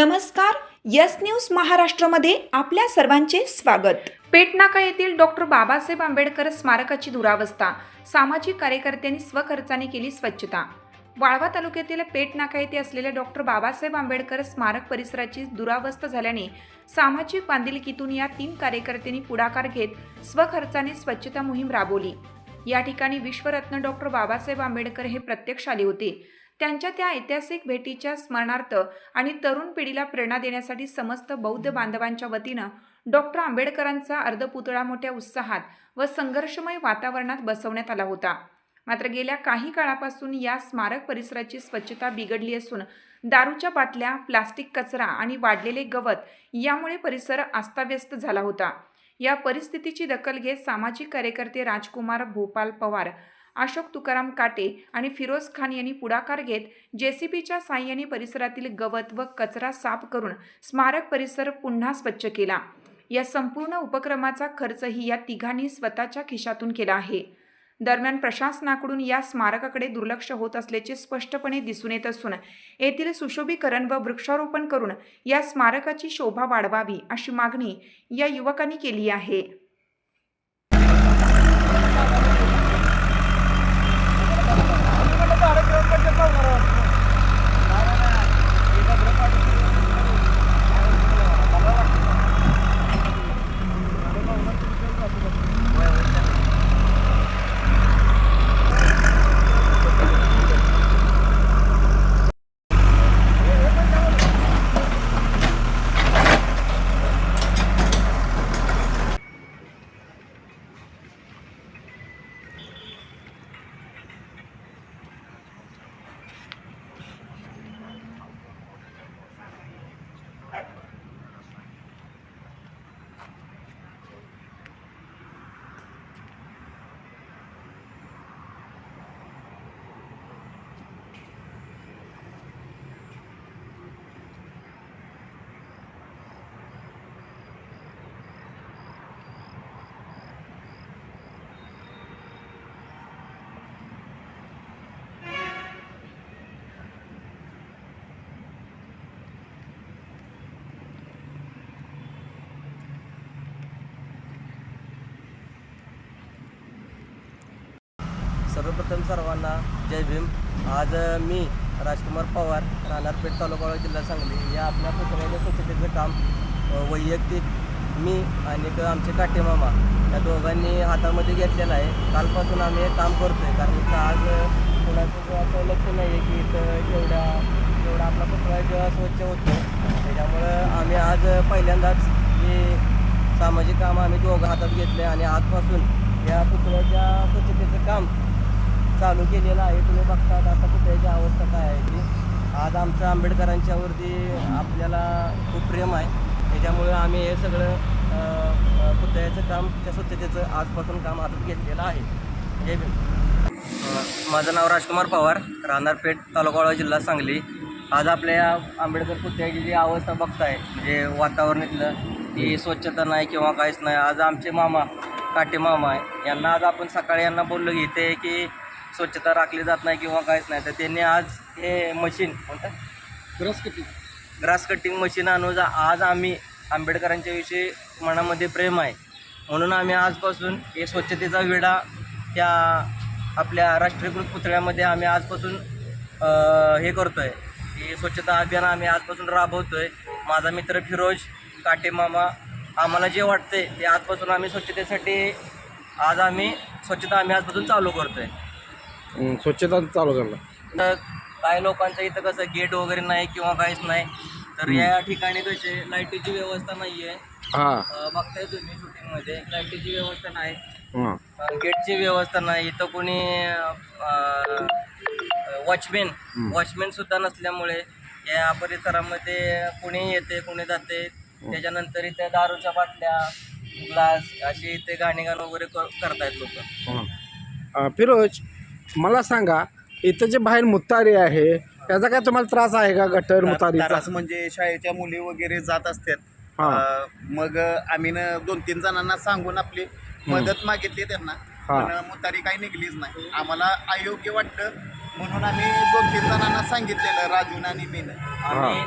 नमस्कार yes news महाराष्ट्रामध्ये आपल्या सर्वांचे स्वागत. पेटनाका येथील डॉक्टर बाबासाहेब आंबेडकर स्मारकाची दुरावस्था सामाजिक कार्यकर्त्यांनी स्वखर्चाने केली स्वच्छता. वाळवा तालुक्यातील पेटनाका येथे असलेल्या डॉक्टर बाबासाहेब आंबेडकर स्मारक परिसराची दुरावस्था झाल्याने सामाजिक बांधिलकीतून या तीन कार्यकर्त्यांनी पुढाकार घेत स्वखर्चाने स्वच्छता मोहीम राबवली. या ठिकाणी विश्वरत्न डॉक्टर बाबासाहेब आंबेडकर हे प्रत्यक्ष आले होते. त्यांच्या त्या ऐतिहासिक भेटीच्या स्मरणार्थ आणि तरुण पिढीला प्रेरणा देण्यासाठी समस्त बौद्ध बांधवांच्या वतीनं डॉक्टर आंबेडकरांचा अर्धपुतळा मोठ्या उत्साहात व संघर्षमय वातावरणात बसवण्यात आला होता. मात्र गेल्या काही काळापासून या स्मारक परिसराची स्वच्छता बिघडली असून दारूच्या बाटल्या प्लास्टिक कचरा आणि वाढलेले गवत यामुळे परिसर अस्ताव्यस्त झाला होता. या परिस्थितीची दखल घेत सामाजिक कार्यकर्ते राजकुमार भोपाल पवार अशोक तुकाराम काटे आणि फिरोज खान यांनी पुढाकार घेत जेसीबीच्या साह्याने परिसरातील गवत व कचरा साफ करून स्मारक परिसर पुन्हा स्वच्छ केला. या संपूर्ण उपक्रमाचा खर्चही या तिघांनी स्वतःच्या खिशातून केला आहे. दरम्यान प्रशासनाकडून या स्मारकाकडे दुर्लक्ष होत असल्याचे स्पष्टपणे दिसून येत असून येथील सुशोभीकरण व वृक्षारोपण करून या स्मारकाची शोभा वाढवावी अशी मागणी या युवकांनी केली आहे. सर्वप्रथम सर्वांना जय भीम. आज मी राजकुमार पवार राहणारपेठ तालुका जिल्हा सांगली या आपल्या पुतळ्याच्या स्वच्छतेचं काम वैयक्तिक मी आणि आमचे काटेमामा या दोघांनी हातामध्ये घेतलेलं आहे. कालपासून आम्ही हे काम करतो आहे कारण का आज कोणाचं असं लक्ष नाही आहे की इथं एवढ्या एवढा आपला पुतळा जेव्हा स्वच्छ होतो त्याच्यामुळं आम्ही आज पहिल्यांदाच हे सामाजिक काम आम्ही दोघं हातात घेतले आणि आजपासून या पुतळ्याच्या स्वच्छतेचं काम चालू केलेलं आहे. तुम्ही बघतात आता पुतळ्याची अवस्था काय आहे ती. आज आमचं आंबेडकरांच्यावरती आपल्याला खूप प्रेम आहे. त्याच्यामुळे आम्ही हे सगळं अ, पुतळ्याचं काम त्या स्वच्छतेचं आजपासून काम हातात घेतलेलं आहे. जय भीम. माझं नाव राजकुमार पवार राहणार पेठ तालुका जिल्हा सांगली. आज आपल्या या आंबेडकर पुतळ्याची जी अवस्था बघताय म्हणजे वातावरण इथलं की स्वच्छता नाही किंवा काहीच नाही. आज आमचे मामा काटे मामा आहे. यांना आज आपण सकाळी यांना बोललो की ते की स्वच्छता राखली जात नाही किंवा काहीच नाही. तर त्यांनी आज हे मशीन कोणतं? Grass cutting grass cutting machine आणून जा- आज आम्ही आंबेडकरांच्या विषयी मनामध्ये प्रेम आहे. म्हणून आम्ही आजपासून हे स्वच्छतेचा विडा त्या आपल्या राष्ट्रीयकृत पुतळ्यामध्ये आम्ही आजपासून अ, हे करतो आहे हे स्वच्छता अभियान आम्ही आजपासून राबवतो आहे माझा मित्र फिरोज काटे मामा आम्हाला जे वाटते ते आजपासून आम्ही स्वच्छतेसाठी आज आम्ही स्वच्छता आम्ही आजपासून चालू करतो आहे स्वच्छता चालू करला तर काही लोकांचं इथं कसं गेट वगैरे नाही किंवा काहीच नाही तर या ठिकाणी कसे लाईटीची व्यवस्था नाही आहे हां बघताय तुम्ही शूटिंगमध्ये लाईटीची व्यवस्था नाही. हां. अ, गेटची व्यवस्था नाही. इथं कोणी वॉचमॅन. वॉचमॅन सुद्धा नसल्यामुळे या परिसरामध्ये कोणी येते कोणी जाते. त्याच्यानंतर इथे दारूच्या बाटल्या ग्लास अशी इथे गाणीगाण वगैरे कर- करतायत लोक. हां. फिरोज मला सांगा इथं जे बाहेर मुतारी आहे त्याचा काय तुम्हाला त्रास आहे का गटर मुतारीचा? त्रास म्हणजे शाळेच्या मुली वगैरे जात असतात. हां. अं, मग आम्ही न दोन तीन जणांना सांगून आपली मदत मागितली त्यांना. हां. पण मुतारी काही निघलीच नाही. आम्हाला अयोग्य वाटतं म्हणून आम्ही दोन तीन जणांना सांगितलेलं राजून आणि मीनं. आम्ही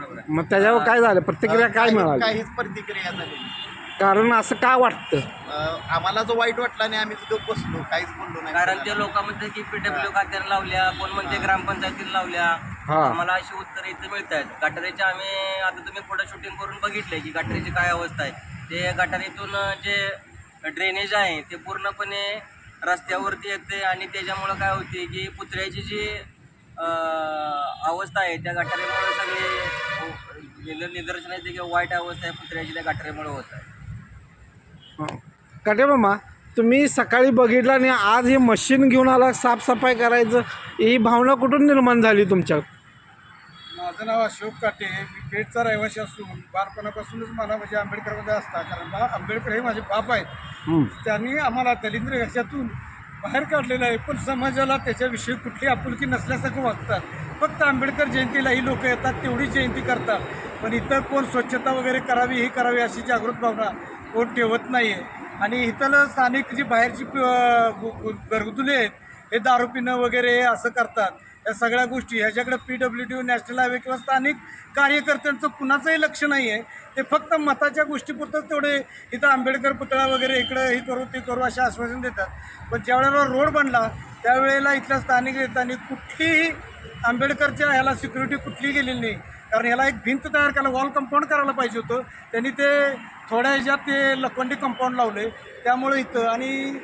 बरोबर आहे मग त्याच्यावर काय झालं? प्रतिक्रिया काय काही- मिळाली? काहीच प्रतिक्रिया झाली नाही. कारण असं का वाटतं? अं, आम्हाला जो वाईट वाटला नाही आम्ही तिथं बसलो. काहीच बोललो नाही. कारण ते लोक म्हणतात की पीडब्ल्यू खात्याने लावल्या कोण म्हणते ग्रामपंचायतीने लावल्या. हा. आम्हाला अशी उत्तर इथं मिळत आहेत गटारीचे आम्ही आता तुम्ही पुढे शूटिंग करून बघितले की गटारीची काय अवस्था आहे. ते गटारीतून जे ड्रेनेज आहे ते पूर्णपणे रस्त्यावरती येते आणि त्याच्यामुळं काय होते की पुतळ्याची जी अं, अवस्था आहे त्या गटारीमुळे सगळे निदर- निदर्शन येते की वाईट अवस्था आहे पुतळ्याची त्या गटारीमुळे होत आहे. काटे मामा तुम्ही सकाळी बघितलं आणि आज हे मशीन घेऊन आला साफसफाई करायचं ही भावना कुठून निर्माण झाली तुमच्यात? माझं नाव अशोक काटे मी पेठचा रहिवासी असून बालपणापासूनच मला म्हणजे आंबेडकरमध्ये असता कारण मला आंबेडकर हे माझे बाप आहेत. त्यांनी आम्हाला दलिंद्र ह्याच्यातून बाहेर काढलेलं आहे पण समाजाला त्याच्याविषयी कुठली आपुलकी नसल्यासारखं वागतात. फक्त आंबेडकर जयंतीला ही लोक येतात तेवढी जयंती करतात. पण इतर कोण स्वच्छता वगैरे करावी ही करावी अशी जागृत भावना कोण ठेवत नाही आहे आणि इथलं स्थानिक जी बाहेरची प- घरगुतुले आहेत हे दारू पिणं वगैरे हे असं करतात. या सगळ्या गोष्टी ह्याच्याकडे P W D national highway किंवा स्थानिक कार्यकर्त्यांचं कुणाचंही लक्ष नाही आहे ते फक्त मताच्या गोष्टीपुरतंच तेवढे इथं आंबेडकर पुतळा वगैरे इकडं हे करू ते करू असे आश्वासन देतात. पण ज्यावेळेला रोड बनला त्यावेळेला इथल्या स्थानिक नेत्यांनी कुठलीही आंबेडकरच्या ह्याला सिक्युरिटी कुठलीही गेलेली नाही. कारण ह्याला एक भिंत तयार करायला वॉल कंपाऊंड करायला पाहिजे होतं. त्यांनी ते थोड्या ह्याच्यात ते लोखंडी कंपाऊंड लावले. त्यामुळे इथं आणि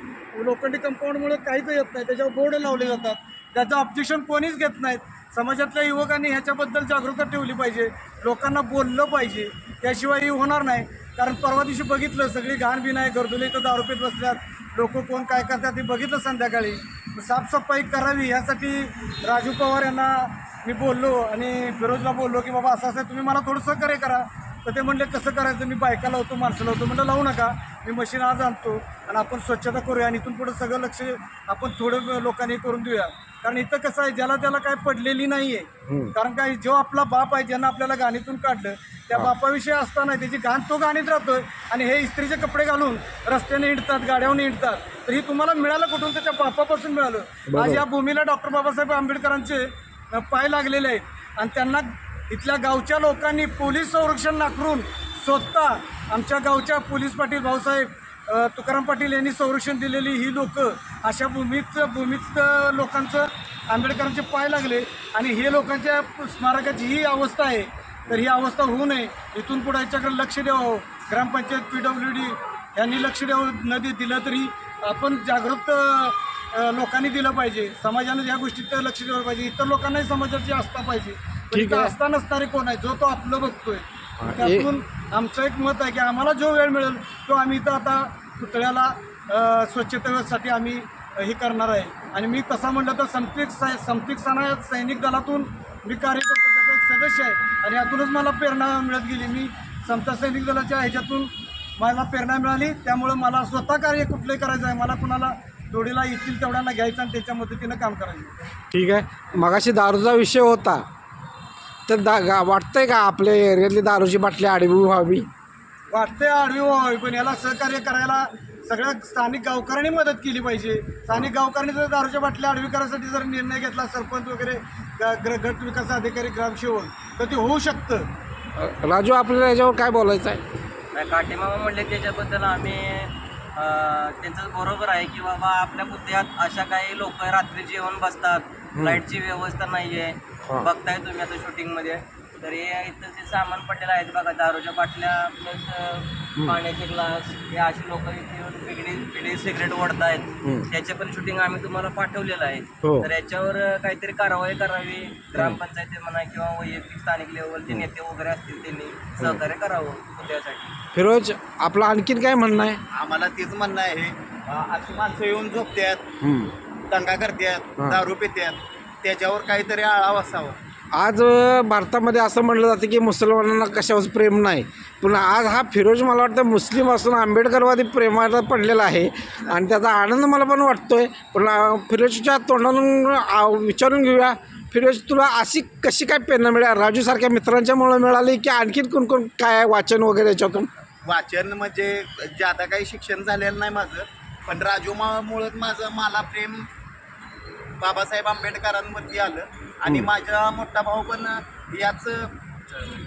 लोखंडी कंपाऊंडमुळे काहीच येत नाही. त्याच्यावर बोर्ड लावले जातात. त्याचं ऑब्जेक्शन कोणीच घेत नाहीत. समाजातल्या युवकांनी ह्याच्याबद्दल जागरूकता ठेवली पाहिजे. लोकांना बोललं पाहिजे. त्याशिवाय हे होणार नाही. कारण परवा दिवशी बघितलं सगळी घाण बिन आहे गर्दुले इथं दारूपेत बसल्यात. लोक कोण काय करतात ते बघितलं संध्याकाळी. साफसफाई करावी यासाठी राजू पवार यांना मी बोललो आणि फिरोजला बोललो की बाबा असं असं आहे, तुम्ही मला थोडं सहकार्य करा. तर ते म्हणले कसं करायचं? मी बायका लावतो माणसं लावतो. म्हणलं लावू नका. मी मशीन आज आणतो आणि आपण स्वच्छता करूया आणि इथून पुढं सगळं लक्ष आपण थोडं लोकांनी करून देऊया. कारण इथं कसं आहे ज्याला त्याला काय पडलेली नाही आहे कारण काय जो आपला बाप आहे ज्यांना आपल्याला गाणीतून काढलं त्या बापाविषयी असताना त्याची घाण तो गाणीत राहतोय आणि हे इस्त्रीचे कपडे घालून रस्त्याने हिंडतात गाड्यावर हिंडतात. तर ही तुम्हाला मिळालं कुठून? तर त्या बापापासून मिळालं. आज या भूमीला डॉक्टर बाबासाहेब आंबेडकरांचे पाय लागलेले आहेत. आणि त्यांना इथल्या गावच्या लोकांनी पोलीस संरक्षण नाकारून स्वतः आमच्या गावच्या पोलीस पाटील भाऊसाहेब तुकाराम पाटील यांनी संरक्षण दिलेली ही लोक अशा भूमीत भूमीत लोकांचं आंबेडकरांचे पाय लागले. आणि हे लोकांच्या स्मारकाची ही अवस्था आहे. तर ही अवस्था होऊ नये. इथून पुढे याच्याकडे लक्ष द्यावं. ग्रामपंचायत पी डब्ल्यू डी यांनी लक्ष द्यावं न दिलं तरी आपण जागृत लोकांनी दिलं पाहिजे. समाजाने या गोष्टीत लक्ष दिलं पाहिजे. इतर लोकांनाही समाजाची आस्था पाहिजे. आस्था नसणारे कोण आहे? जो तो आपलं बघतोय. त्यातून आमचं एक मत आहे की आम्हाला जो वेळ मिळेल तो आम्ही इथं आता पुतळ्याला स्वच्छतेसाठी आम्ही हे करणार आहे. आणि मी तसा म्हटलं तर समतिक सा समतिक सना सैनिक दलातून मी कार्य करतो त्याचा एक सदस्य आहे आणि यातूनच मला प्रेरणा मिळत गेली. मी समता सैनिक दलाच्या ह्याच्यातून मला प्रेरणा मिळाली. त्यामुळं मला स्वतः कार्य कुठलंही करायचं आहे मला कुणाला जोडीला येतील तेवढ्यांना घ्यायचं आणि त्याच्या मदतीनं काम करायचं. ठीक आहे. मगाशी दारूचा विषय होता. तर दा गा वाटतंय का आपल्या एरियातली दारूची बाटली आडवी व्हावी? वाटते आडवी व्हावी पण याला सहकार्य करायला सगळ्या स्थानिक गावकऱ्यांनी मदत केली पाहिजे. स्थानिक गावकऱ्यांनी जर दारूच्या बाटल्या आडवी करायसाठी जर निर्णय घेतला सरपंच वगैरे ग- ग्र- गट विकास अधिकारी ग्रामसेवक तर ते होऊ शकतं. राजू आपल्याला याच्यावर काय बोलायचं आहे नाही, काटेमामा म्हणले त्याच्याबद्दल आम्ही त्यांचं बरोबर आहे की बाबा आपल्या बुद्ध्यात अशा काही लोक रात्री जेवण बसतात. लाईटची व्यवस्था नाही आहे. बघताय तुम्ही आता शूटिंगमध्ये तर हे इथं जे सामान पडलेलं आहेत बघा दारूच्या बाटल्या प्लस पाण्याचे ग्लास हे अशी लोक इथे येऊन बिगडी बिडी सिगरेट ओढतायत. त्याचे पण शूटिंग आम्ही तुम्हाला पाठवलेलं आहे. हो. तर याच्यावर काहीतरी कारवाई करावी. ग्रामपंचायती म्हणा किंवा वैयक्तिक स्थानिक लेवलचे नेते वगैरे असतील त्यांनी सहकार्य करावं मुद्द्यासाठी फिरोज आपलं आणखीन काय म्हणणं आहे? आम्हाला तेच म्हणणं आहे. अं, अशी माणसं येऊन झोपतात हं. दंगा करतात हा. दारू पितात त्याच्यावर काहीतरी आळा असावा आज भारतामध्ये असं म्हटलं जातं की मुसलमानांना कशावर प्रेम नाही. पण आज हा फिरोज मला वाटतं मुस्लिम असून आंबेडकरवादी प्रेमाला पडलेला आहे. आणि त्याचा आनंद मला पण वाटतो आहे पण फिरोजच्या तोंडातून विचारून घेऊया. फिरोज तुला अशी कशी काय प्रेरणा मिळाली? राजूसारख्या मित्रांच्यामुळे मिळाली की आणखीन कोणकोण काय आहे वाचन वगैरे याच्यातून? वाचन म्हणजे ज्यादा काही शिक्षण झालेलं नाही माझं पण राजूमामुळं माझं मला प्रेम बाबासाहेब आंबेडकरांवरती आलं. आणि माझा मोठा भाऊ पण याच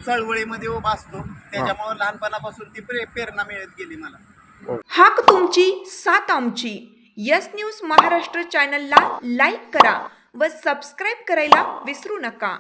चळवळीमध्ये उभा असतो. त्याच्यामुळे लहानपणापासून ती प्रे प्रेरणा मिळत गेली मला. हाक तुमची साथ आमची. यस न्यूज महाराष्ट्र चॅनलला लाईक करा व सबस्क्राईब करायला विसरू नका.